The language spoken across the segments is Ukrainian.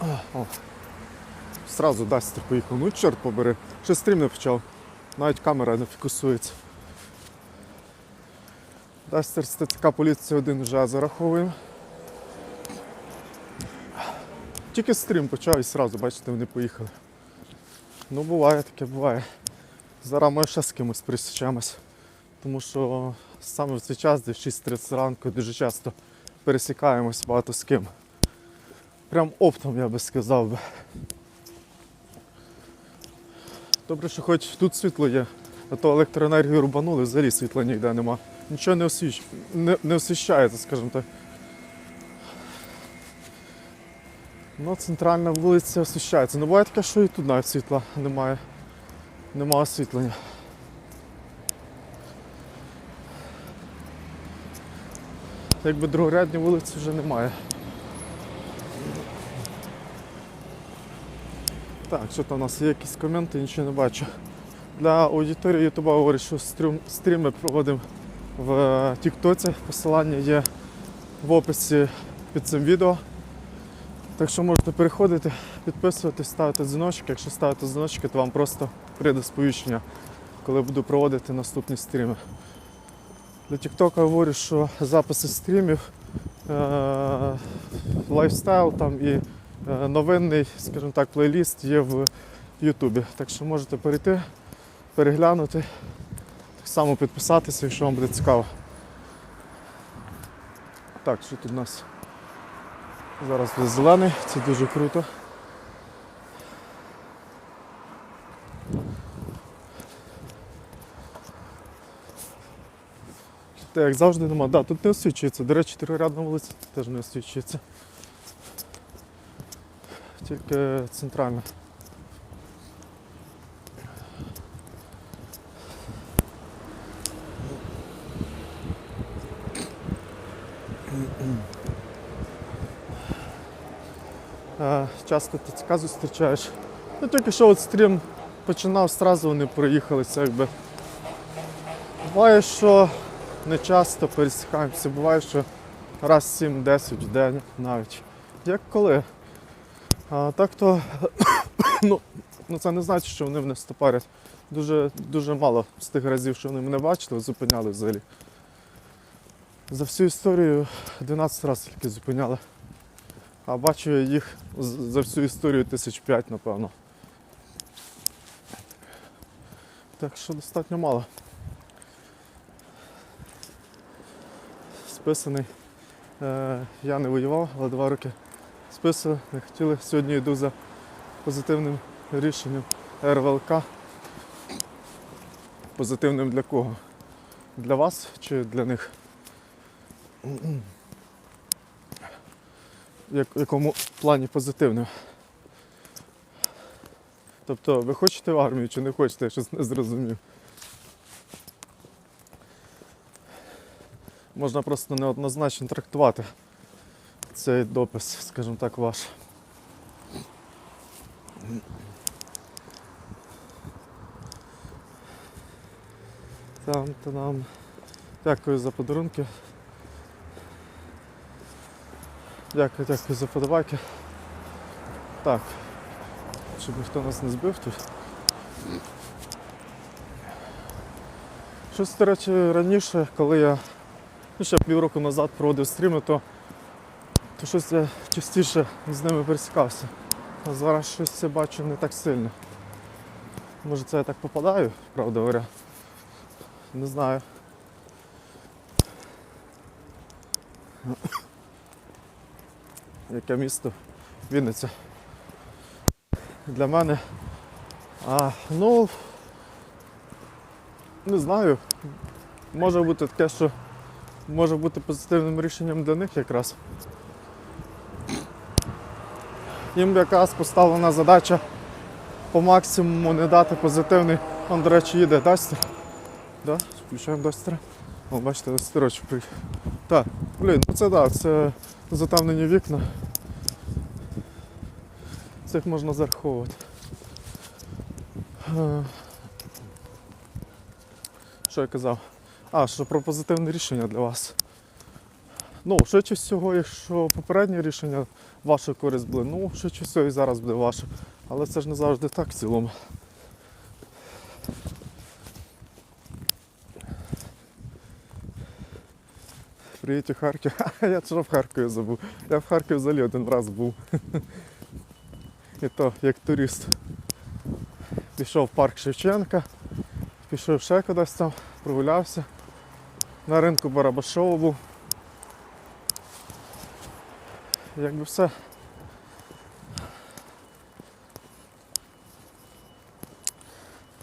О. Сразу Дастер поїхав. Ну чорт побери. Ще стрім не почав. Навіть камера не фокусується. Дастер з ТЦК поліції один вже зараховуємо. Тільки стрім почав і сразу, бачите, вони поїхали. Ну буває, таке буває. Зараз ми ще з кимось пересічемось. Тому що саме в цей час, де в 6.30 ранку, дуже часто пересікаємось багато з ким. Прям оптом, я би сказав би. Добре, що хоч тут світло є, а то електроенергію рубанули, взагалі світла ніде нема. Нічого не, освіч... не, не освіщається, скажімо так. Ну, центральна вулиця освіщається. Ну буває таке, що і тут навіть світла немає. Нема освітлення. Якби другорядні вулиці вже немає. Так, що там у нас є якісь коменти, нічого не бачу. Для аудиторії Ютуба говорить, що стрім, стріми проводимо в е, Тіктоці. Посилання є в описі під цим відео. Так що можете переходити, підписуватись, ставити дзвіночки. Якщо ставите дзвіночки, то вам просто прийде сповіщення, коли буду проводити наступні стріми. Для Тіктока говорю, що записи стрімів, е- лайфстайл там і новинний, скажімо так, плейліст є в Ютубі. Так що можете перейти, переглянути, так само підписатися, якщо вам буде цікаво. Так, що тут у нас? Зараз буде зелений, це дуже круто. Як завжди нема. Да, тут не освічується. До речі, трирядна вулиця теж не освічується. Тільки центральна. Е, Часто ТЦК зустрічаєш. Ну тільки що от стрім починав, зразу вони проїхалися якби. Буває, що не часто пересікаємося, буває, що раз 7-10 в день навіть. Як коли. А так то ну, ну це не значить, що вони мене стопарять. Дуже, дуже мало з тих разів, що вони мене бачили, зупиняли взагалі. За всю історію 12 разів тільки зупиняли. А бачу я їх за всю історію тисяч п'ять, напевно. Так що достатньо мало. Списаний. Е, я не воював, але два роки списали, не хотіли. Сьогодні йду за позитивним рішенням РВЛК. Позитивним для кого? Для вас чи для них? В якому плані позитивним? Тобто ви хочете в армію чи не хочете, я щось не зрозумів. Можна просто неоднозначно трактувати цей допис, скажімо так, ваш. Там то нам. Дякую за подарунки. Дякую, дякую за подобайки. Так. Щоб ніхто нас не збив тут. Щось, до речі, раніше, коли я ну, ще півроку назад проводив стріми, то, щось я частіше з ними пересікався. А зараз щось я бачу не так сильно. Може це я так попадаю, правда говоря. Не знаю. Яке місто? Вінниця. Для мене. А, ну не знаю. Може бути таке, що може бути позитивним рішенням для них якраз. Їм якраз поставлена задача по максимуму не дати позитивний. Он, до речі, їде Дастер. Да? Включаємо Дастера. О, бачите, Дастерочок приїхав. Так, блін, ну це так, це затемнені вікна. Цих можна зараховувати. Е, Що я казав? А, що про позитивне рішення для вас. Ну, швидше всього, якщо попереднє рішення ваше користь були, ну, швидше всього і зараз буде ваше. Але це ж не завжди так в цілому. Привіт, у Харків. Я що в Харкові забув. Я в Харкові взагалі один раз був. І то як турист. Пішов в парк Шевченка, пішов ще кудись там, прогулявся. На ринку Барабашова був. Якби все.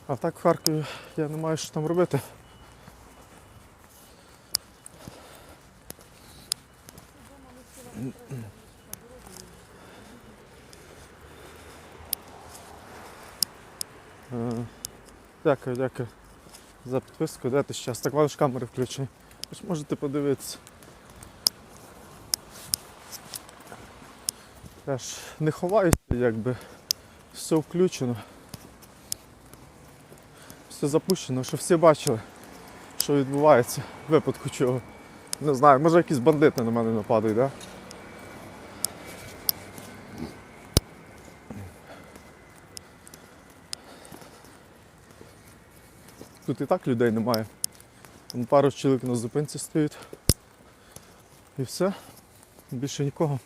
А так в Харкові я не маю що там робити. Е, Дякую, дякую за підписку. Де ти зараз? Так ж камери включені. Ж можете подивитися. Я ж не ховаюся, якби все включено. Все запущено, щоб всі бачили, що відбувається в випадку чого. Не знаю, може якісь бандити на мене нападають. Да? Тут і так людей немає. Вон Пару чоловік на зупинці стоїть. І все. Більше нікого.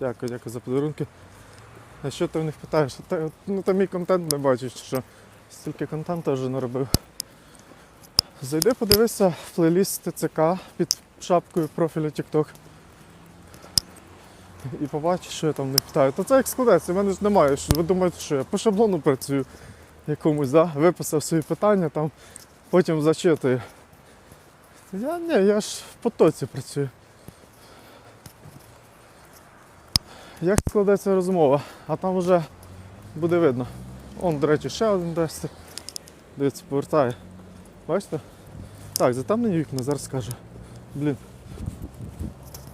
Дякую, дякую за подарунки. А що ти в них питаєш? Та, ну там мій контент не бачиш, що стільки контенту вже наробив. Зайди, подивися в плейліст ТЦК під шапкою профілю TikTok. І побачиш, що я там них питаю. То це як складеться, в мене ж немає. Що ви думаєте, що я по шаблону працюю якомусь, да? виписав свої питання, там, потім зачитую. Я ні, я ж в потоці працюю. Як складеться розмова, а там вже буде видно. Он, до речі, ще один десь. Дивіться, повертає. Бачите? Так, затемнені вікна, зараз скажу. Блін.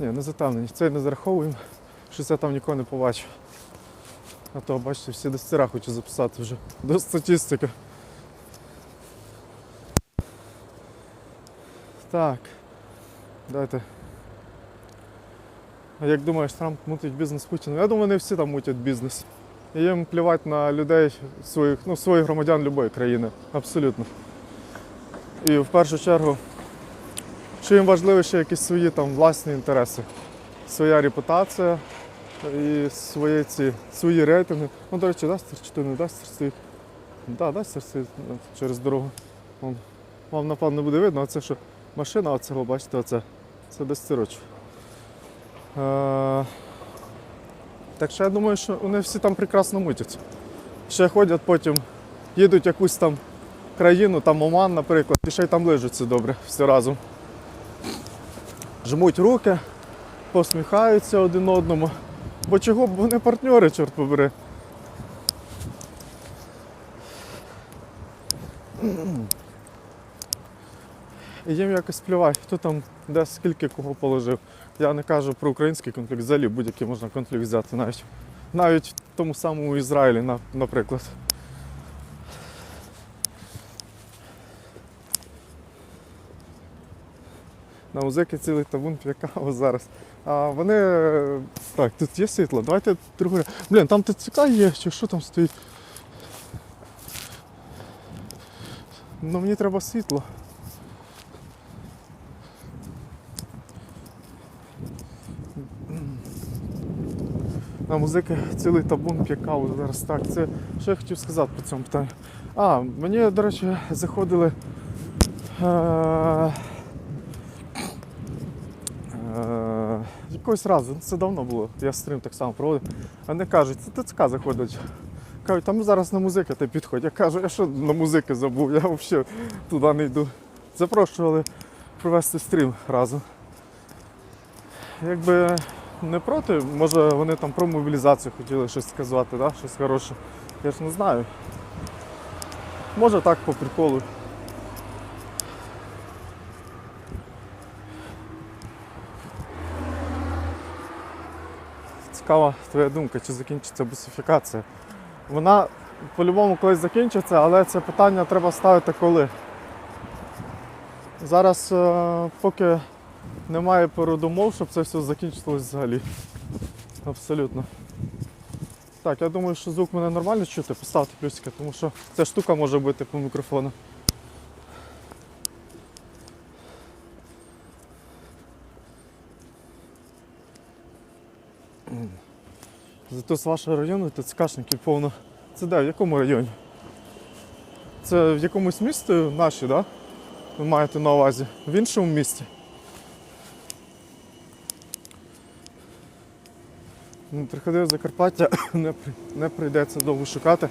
Ні, не затемнені. Це не зараховуємо. Щось я там нікого не побачив. А то, бачите, всі до стира хочу записати вже. До статистики. Так. Дайте. Як думаєш, Трамп мутить бізнес Путіну? Я думаю, не всі там мутять бізнес. І їм плівати на людей своїх, ну, своїх громадян будь-якої країни. Абсолютно. І в першу чергу, що їм важливо ще якісь свої там власні інтереси. Своя репутація і свої, ці, свої рейтинги. Ну, до речі, Дастер чи то не стоїть? Так, да, Дастер стоїть ну, через дорогу. Вон. Вам напевно не буде видно, а це що машина оцього, бачите, оце. Це Дастирочок. Е, Так що я думаю, що вони всі там прекрасно мутять. Ще ходять потім, їдуть в якусь там країну, там Оман, наприклад, і ще й там лежаться добре всі разом. Жмуть руки, посміхаються один одному. Бо чого б вони партнери, чорт побери. І їм якось плювати, хто там де скільки кого положив. Я не кажу про український конфлікт, взагалі будь-який можна конфлікт взяти навіть. Навіть в тому самому Ізраїлі, наприклад. На музики цілий табун п'є каву зараз. А вони. Так, тут є світло, давайте другу. Блін, там ТЦК є, чи що там стоїть? Ну мені треба світло. На музики цілий табун п'є каву зараз. Так, це що я хотів сказати по цьому питанню. А, мені, до речі, заходили. Е- е- якогось разу, це давно було, я стрім так само проводив. Вони кажуть, це ТЦК заходить. Кажуть, там зараз на музики ти підходь. Я кажу, я що на музики забув, я взагалі туди не йду. Запрошували провести стрім разом. Якби не проти, може вони там про мобілізацію хотіли щось сказати, да? щось хороше. Я ж не знаю. Може так по приколу. Цікава твоя думка, чи закінчиться бусифікація. Вона по-любому колись закінчиться, але це питання треба ставити коли. Зараз, е, поки немає передумов, щоб це все закінчилось взагалі. Абсолютно. Так, я думаю, що звук мене нормально чути, поставте плюсики, тому що ця штука може бути по мікрофону. Зато з вашого району ТЦКшників повно. Це де, в якому районі? Це в якомусь місті наші? Да? Ви маєте на увазі? В іншому місті? Приходив в Закарпаття, не, не прийдеться довго шукати.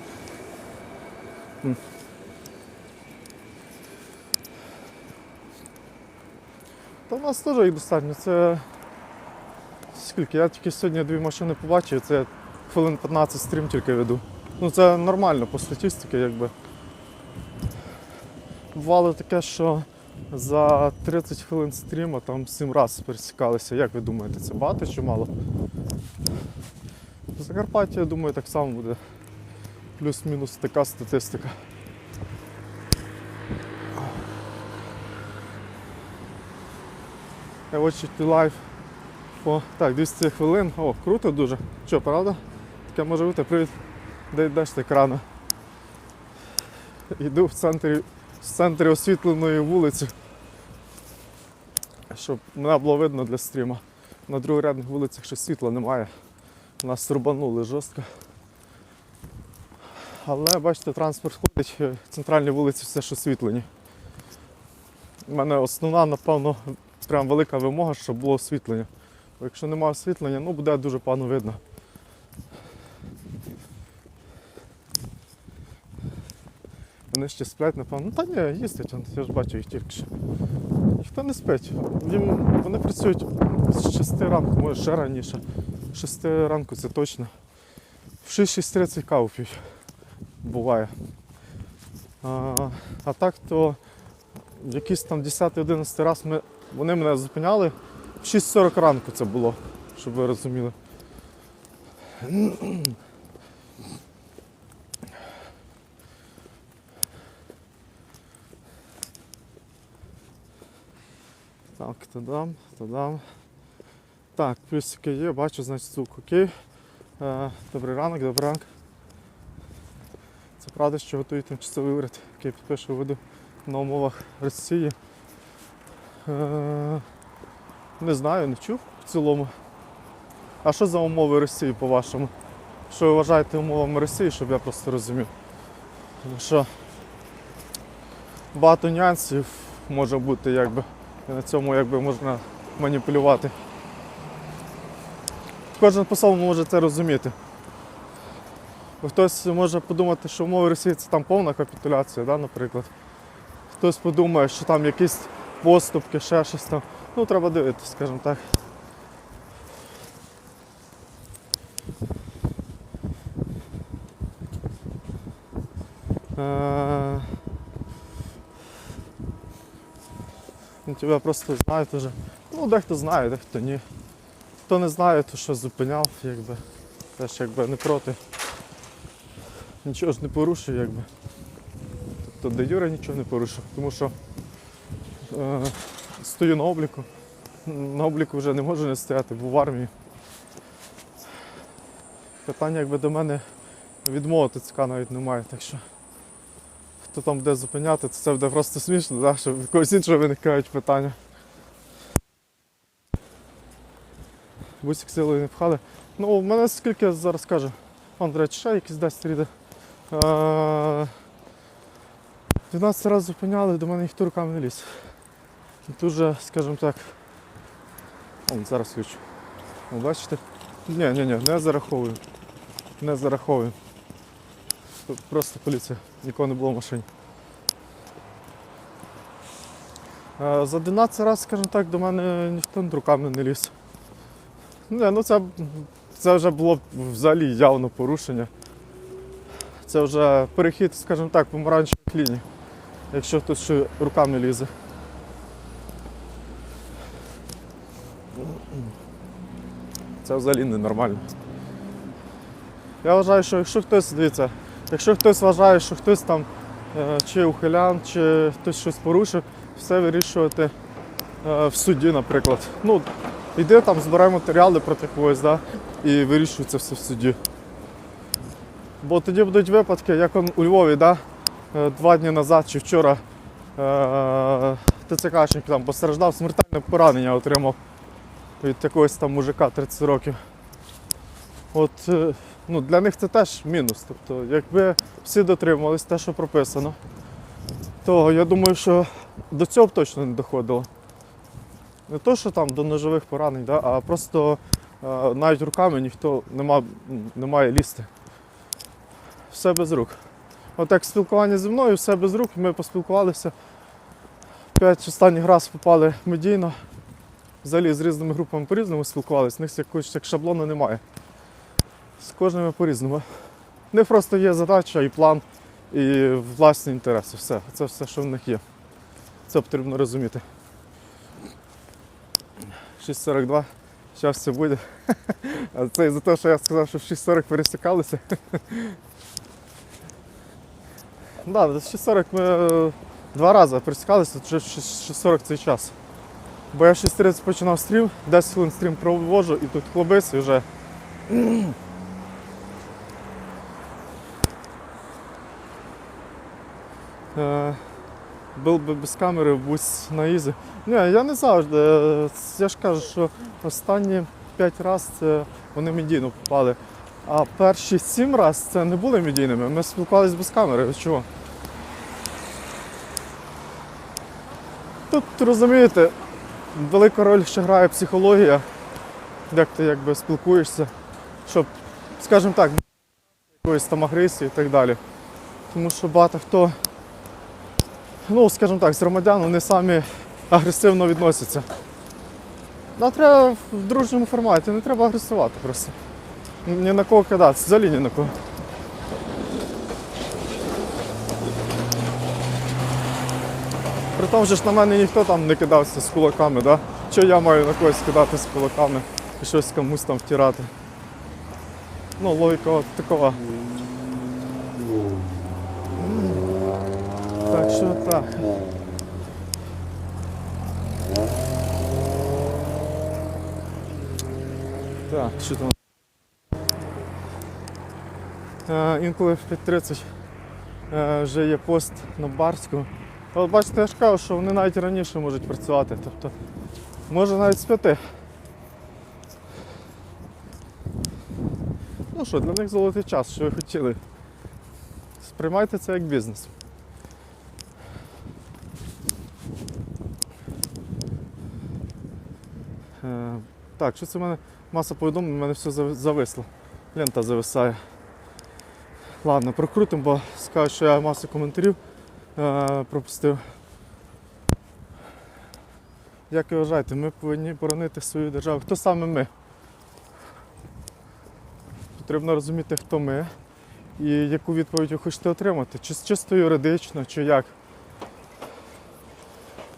Та в нас теж їх достатньо. Це скільки? Я тільки сьогодні дві машини побачив, це хвилин 15 стрім тільки веду. Ну це нормально по статистиці, якби. Бувало таке, що за 30 хвилин стріму там 7 разів пересікалися. Як ви думаєте, це багато чи мало? В Закарпатті, я думаю, так само буде. Плюс-мінус така статистика. I watch it live. О, так, 200 хвилин. О, круто дуже. Що, правда? Таке може бути. Привіт. Де йдеш так рано? Йду в центрі, в центрі освітленої вулиці. Щоб мене було видно для стріма. На другорядних вулицях ще світла немає. Нас рубанули жорстко. Але бачите, транспорт ходить, е, центральні вулиці все ж освітлені. У мене основна, напевно, прям велика вимога, щоб було освітлення. Бо якщо немає освітлення, ну буде дуже погано видно. Вони ще сплять, напевно. Ну та ні, їстять, я ж бачу їх тільки що. Ніхто не спить. Вони працюють з 6 ранку, може ще раніше. З 6 ранку це точно. В 6-6.30 каву п'ють. Буває. А, а так то якийсь там 10-11 раз ми, вони мене зупиняли. В 6.40 ранку це було, щоб ви розуміли. Так, тадам, тадам. Так, плюсики є, бачу, значить звук окей. Е, добрий ранок, добрий ранок. Це правда, що готують тимчасовий уряд, який підпише виду на умовах Росії. Е, не знаю, не чув в цілому. А що за умови Росії, по-вашому? Що ви вважаєте умовами Росії, щоб я просто розумів? Тому що багато нюансів може бути, якби. І на цьому якби можна маніпулювати. Кожен по-своєму може це розуміти. Хтось може подумати, що умови Росії це там повна капітуляція, да, наприклад. Хтось подумає, що там якісь поступки, ще щось там. Ну, треба дивитися, скажімо так. Е, Ну, тебе просто знають уже. Ну, дехто знає, дехто ні. Хто не знає, то що зупиняв, якби. Теж якби не проти. Нічого ж не порушив, якби. Тобто де Юра нічого не порушив, тому що е, стою на обліку. На обліку вже не можу не стояти, був в армії. Питання якби до мене відмови ТЦК навіть немає, так що хто там буде зупиняти, то це буде просто смішно, да? що в когось іншого виникають питання. Бусик силою не пхали. Ну, в мене скільки зараз до речі, ще якийсь дасть ріде. 12 разів зупиняли, до мене ніхто руками не ліз. Дуже, скажімо так. Вон, зараз включу. О, бачите? Ні, ні, ні, не зараховую. Не зараховую. Тут просто поліція, нікого не було в машині. За 11 разів, скажімо так, до мене ніхто руками не ліз. Не, ну це, це вже було взагалі явно порушення. Це вже перехід, скажімо так, помаранчевих ліній, якщо хтось ще руками лізе. Це взагалі ненормально. Я вважаю, що якщо хтось, дивіться, якщо хтось вважає, що хтось там е, чи ухилян, чи хтось щось порушив, все вирішувати е, в суді, наприклад. Ну, йди там, збирай матеріали проти когось, да, і вирішується все в суді. Бо тоді будуть випадки, як он у Львові, да, е, два дні назад чи вчора е, ТЦКшник там постраждав, смертельне поранення отримав від якогось там мужика 30 років. От е, ну, для них це теж мінус. Тобто, якби всі дотримувались те, що прописано, то я думаю, що до цього б точно не доходило. Не то, що там до ножових поранень, да, а просто е, навіть руками ніхто не, ма, не має лізти. Все без рук. От як спілкування зі мною, все без рук, ми поспілкувалися. П'ять останніх разів попали медійно. Взагалі з різними групами по-різному спілкувалися, в них якогось як шаблону немає. З кожними по-різному. В них просто є задача і план, і власні інтереси. Все. Це все, що в них є. Це потрібно розуміти. 6.42. Зараз все буде. А це за те, що я сказав, що в 6.40 пересікалися. Да, в 6.40 ми е, два рази пересікалися, вже в 6.40 цей час. Бо я в 6.30 починав стрім, 10 хвилин стрім проводжу і тут хлопець і вже. Е, Був би без камери, будь на ізі. Ні, я не завжди. Е, Я ж кажу, що останні 5 разів це вони медійно попали. А перші 7 разів це не були медійними. Ми спілкувалися без камери. Чого? Тут розумієте, велика роль ще грає психологія, як ти якби спілкуєшся, щоб, скажімо так, якоїсь там агресії і так далі. Тому що багато хто, ну, скажімо так, з громадян вони самі агресивно відносяться. Да, треба в дружньому форматі, не треба агресувати просто. Ні на кого кидатися, взагалі ні на кого. При тому же ж на мене ніхто там не кидався з кулаками, да? Що я маю на когось кидати з кулаками і щось комусь там втирати. Ну, логіка от такова. Так що так. Так, що там? Е, інколи в 5.30 е, вже є пост на Барську. От бачите, я ж кажу, що вони навіть раніше можуть працювати. Тобто, може навіть з п'яти. Ну що, для них золотий час, що ви хотіли. Сприймайте це як бізнес. Так, що це в мене маса повідомлень, в мене все зависло. Лента зависає. Ладно, прокрутимо, бо скажу, що я масу коментарів е, пропустив. Як ви вважаєте, ми повинні боронити свою державу. Хто саме ми? Потрібно розуміти, хто ми і яку відповідь ви хочете отримати. Чи чисто юридично, чи як.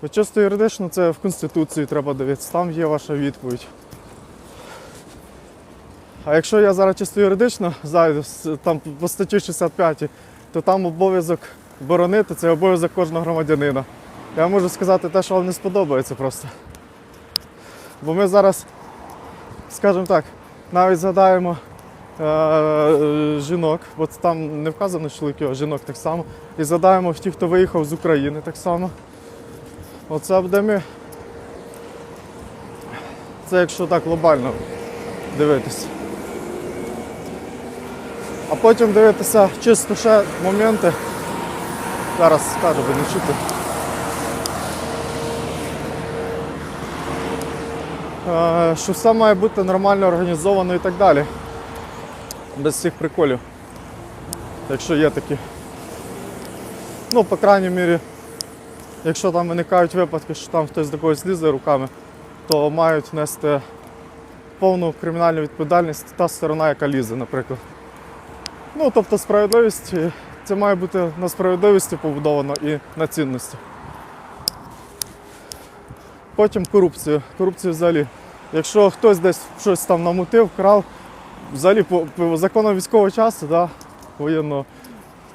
Бо чисто юридично це в Конституції треба дивитися, там є ваша відповідь. А якщо я зараз чисто юридично зайду там по статті 65, то там обов'язок боронити це обов'язок кожного громадянина. Я можу сказати те, що вам не сподобається просто. Бо ми зараз, скажімо так, навіть згадаємо е- е, жінок, бо там не вказано чоловіків, а жінок так само. І згадаємо тих, хто виїхав з України так само. Оце буде ми. Це якщо так глобально дивитись. А потім дивитися чисто ще моменти. Зараз скажу, бо не чути. Е, Що все має бути нормально організовано і так далі. Без всіх приколів. Якщо є такі. Ну, по крайній мірі, якщо там виникають випадки, що там хтось до когось лізе руками, то мають нести повну кримінальну відповідальність та сторона, яка лізе, наприклад. Ну, тобто справедливість, е, це має бути на справедливості побудовано і на цінності. Потім корупція. Корупція взагалі. Якщо хтось десь щось там намутив, вкрав, взагалі по, по закону військового часу, да, воєнного,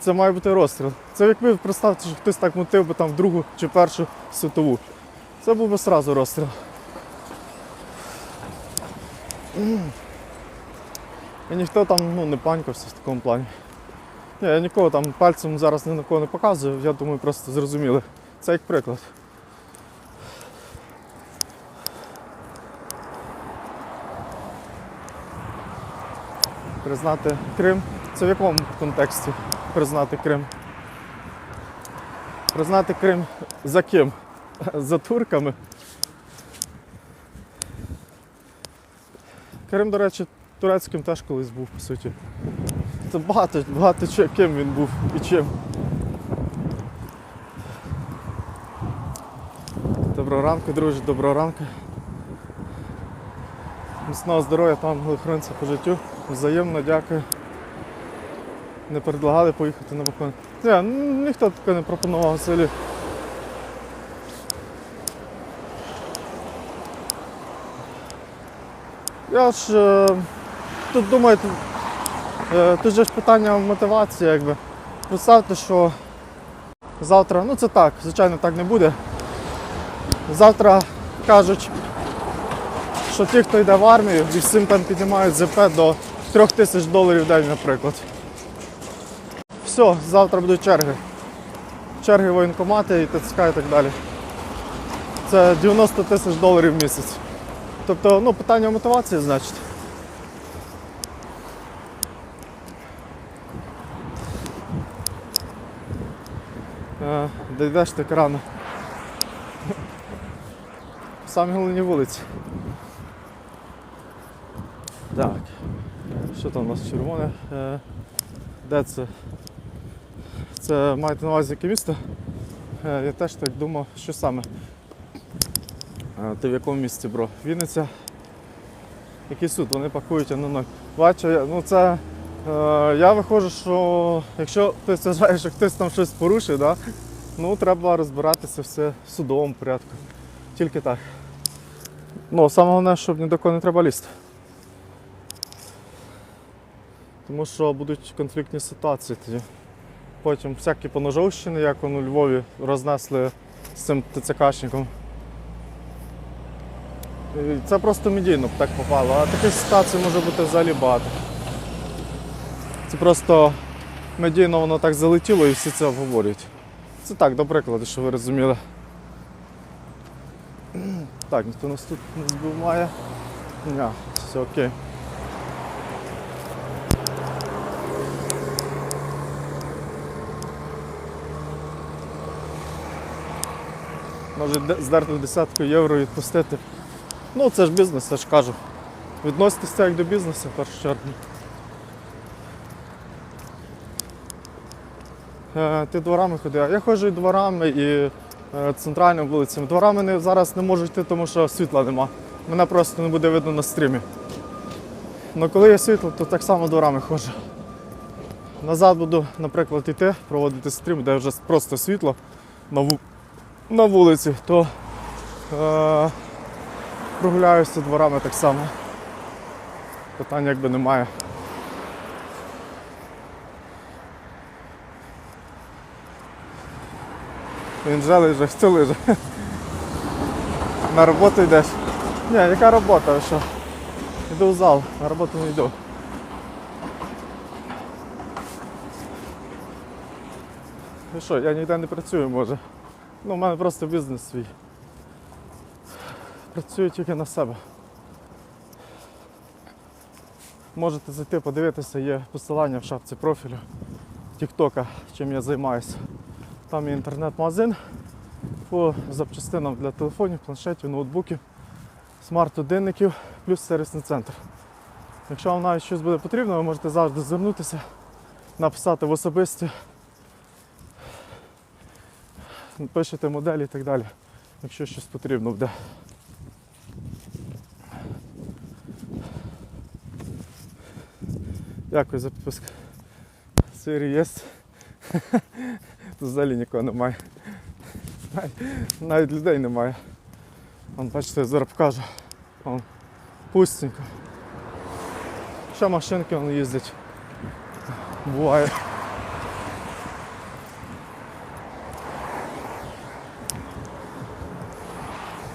це має бути розстріл. Це як ви представте, що хтось так мотив би там в другу чи першу світову. Це був би сразу розстріл. І ніхто там ну, не панькався в такому плані. Ні, я нікого там пальцем зараз ні на кого не показую, я думаю, просто зрозуміли. Це як приклад. Признати Крим. Це в якому контексті признати Крим? Признати Крим за ким? За турками. Крим, до речі, турецьким теж колись був, по суті. Це багато, багато чи- ким він був і чим. Доброго ранку, друзі, доброго ранку. Міцного здоров'я там охоронця по життю. Взаємно дякую. Не предлагали поїхати на балкон. Ні, ну, ніхто таке не пропонував в селі. Я ж е, тут думаю, тут, е, тут же ж питання мотивації, якби. Представте, що завтра, ну це так, звичайно, так не буде. Завтра кажуть, що ті, хто йде в армію, і всім там піднімають ЗП до 3 тисяч доларів в день, наприклад. Все, завтра будуть черги. Черги воєнкомати і ТЦК і так далі. Це 90 тисяч доларів в місяць. Тобто, ну, питання мотивації, значить. Е, Де йдеш так рано. Самі головні вулиці. Так. Що там у нас червоне? Е, Де це? Це маєте на увазі яке місто? Е, Я теж так думав, що саме. Ти в якому місці, бро? Вінниця. Який суд? Вони пакують а ну ноль. Бачу, ну це. Е, я виходжу, що якщо хтось вважає, що хтось там щось порушив, да, ну треба розбиратися все в судовому порядку. Тільки так. Ну, саме головне, щоб ні до кого не треба лізти. Тому що будуть конфліктні ситуації тоді. Потім всякі поножовщини, як воно у Львові рознесли з цим ТЦКшником. Це просто медійно так попало, а таких ситуацій може бути взагалі багато. Це просто медійно воно так залетіло і всі це обговорюють. Це так, до прикладу, що ви розуміли. Так, ніхто нас тут не збиває. Ня, все окей. Може здерти десятку євро відпустити. Ну це ж бізнес, я ж кажу. Відноситися як до бізнесу в першу чергу. Ти дворами ходи. А Я ходжу і дворами, і е, центральними вулицями. Дворами зараз не можу йти, тому що світла нема. Мене просто не буде видно на стрімі. Ну коли є світло, то так само дворами ходжу. Назад буду, наприклад, йти, проводити стрім, де вже просто світло на, на вулиці, то е... прогуляюся дворами так само. Питань якби немає. Він вже лиже, хто лиже. На роботу йдеш. Ні, яка робота? Що? Йду в зал, на роботу не йду. І що, я ніде не працюю, може. Ну, у мене просто бізнес свій. Працюю тільки на себе. Можете зайти, подивитися, є посилання в шапці профілю Тіктока, чим я займаюся. Там є інтернет-магазин по запчастинам для телефонів, планшетів, ноутбуків, смарт-годинників, плюс сервісний центр. Якщо вам навіть щось буде потрібно, ви можете завжди звернутися, написати в особисті, пишете моделі і так далі, якщо щось потрібно буде. Дякую за підписку. Сирі є. тут взагалі нікого немає. Навіть людей немає. Вон, бачите, я зараз покажу. Вон, пустенько. Ще машинки вон їздять. Буває.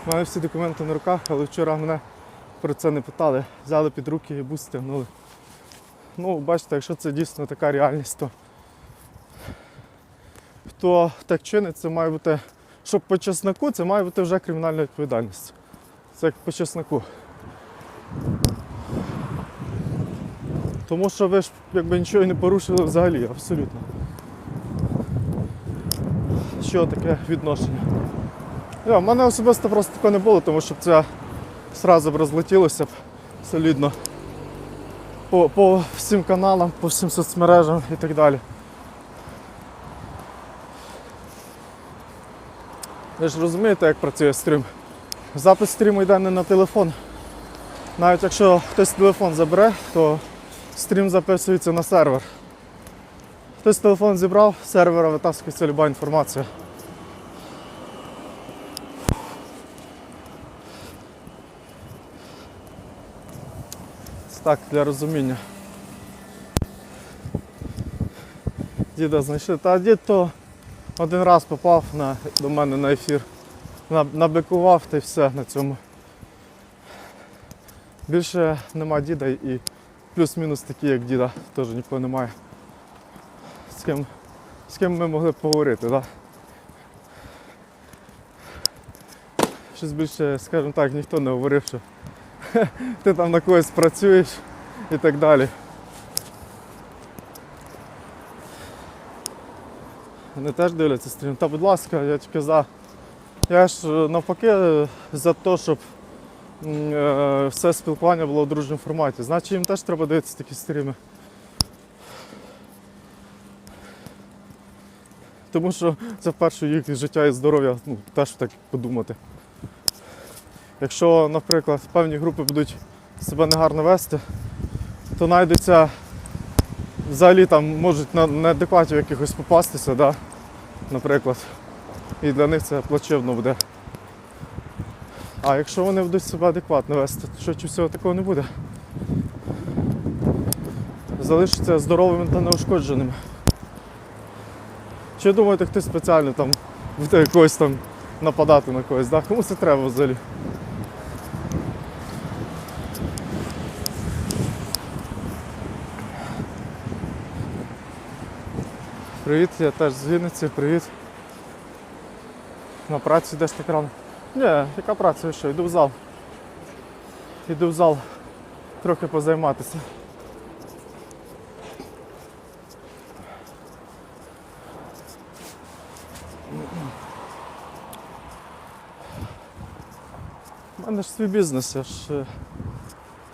Маю всі документи на руках, але вчора мене про це не питали. Взяли під руки і бус стягнули. Ну, бачите, якщо це дійсно така реальність, то хто так чинить, це має бути, щоб по чесноку, це має бути вже кримінальна відповідальність. Це як по чесноку. Тому що ви ж якби нічого і не порушили взагалі, абсолютно. Що таке відношення? В мене особисто просто такого не було, тому що це одразу б розлетілося б солідно по, по всім каналам, по всім соцмережам і так далі. Ви ж розумієте, як працює стрім? Запис стріму йде не на телефон. Навіть якщо хтось телефон забере, то стрім записується на сервер. Хтось телефон зібрав, сервера витаскується люба інформація. Так, для розуміння. Діда знайшли. Та дід то один раз попав на, до мене на ефір. На- Набикував та й все на цьому. Більше нема діда і плюс-мінус такі, як діда, теж нікого немає. З ким, з ким ми могли б поговорити, так? Щось більше, скажімо так, ніхто не говорив, що ти там на когось працюєш і так далі. Вони теж дивляться стрім. Та будь ласка, я тільки за. Я ж е, навпаки е, за те, щоб е, все спілкування було в дружньому форматі. Значить їм теж треба дивитися такі стріми. Тому що це вперше їх життя і здоров'я, ну, теж так подумати. Якщо, наприклад, певні групи будуть себе негарно вести, то знайдуться взагалі там можуть на неадекватів якихось попастися, да? наприклад. І для них це плачевно буде. А якщо вони будуть себе адекватно вести, то швидше всього такого не буде. Залишаться здоровими та неушкодженими. Чи думаєте, хтось спеціально там буде якогось там нападати на когось? Да? Кому це треба взагалі? Привіт, я теж з Вінниці, привіт. На працю йдеш так рано? Ні, яка праця, що? Йду в зал. Йду в зал трохи позайматися. У мене ж свій бізнес, я ж, е,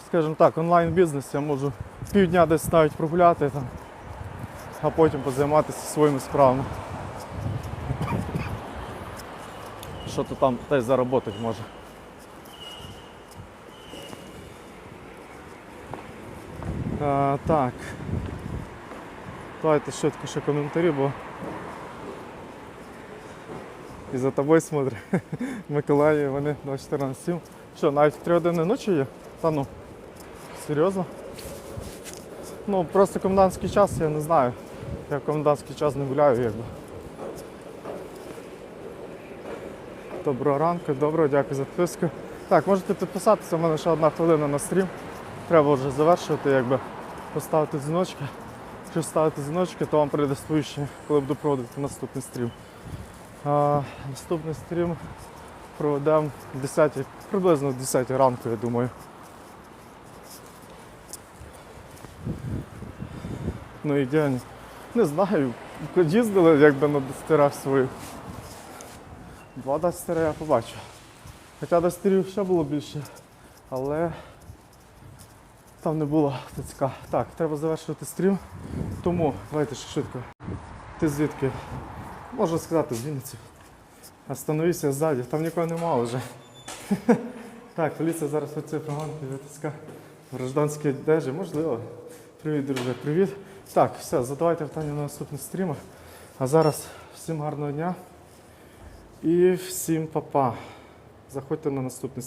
скажімо так, онлайн-бізнес, я можу півдня десь навіть прогуляти там, а потім позайматися своїми справами. Що то там теж заробити може. А, так. Давайте швидко ще коментарі, бо і за тобою смотрю. Миколаїв, вони 2.14.7. Що, навіть в 3 години ночі є? Та ну. Серйозно? Ну, просто комендантський час, я не знаю. Я в комендантський час не гуляю якби. Доброго ранку, доброго, дякую за підписку. Так, можете підписатися, у мене ще одна хвилина на стрім. Треба вже завершувати, якби поставити дзвіночки. Якщо ставити дзвіночки, то вам прийде сповіщення, коли буду проводити наступний стрім. А, наступний стрім проведемо 10, приблизно в 10 ранку, я думаю. Ну і день. Не знаю, їздили якби на десятирах своїх. Два дастера я побачив. Хоча дастерів ще було більше, але там не було ТЦК. Так, треба завершувати стрім. Тому давайте ще швидко. Ти звідки? Можна сказати, з Вінниці. Остановися ззаді, там нікого нема вже. Так, поліція зараз працює прогонки, ТЦК. В гражданській одежі, можливо. Привіт, друже, привіт. Так, все, задавайте питання на наступних стрімах. А зараз всім гарного дня і всім па-па. Заходьте на наступний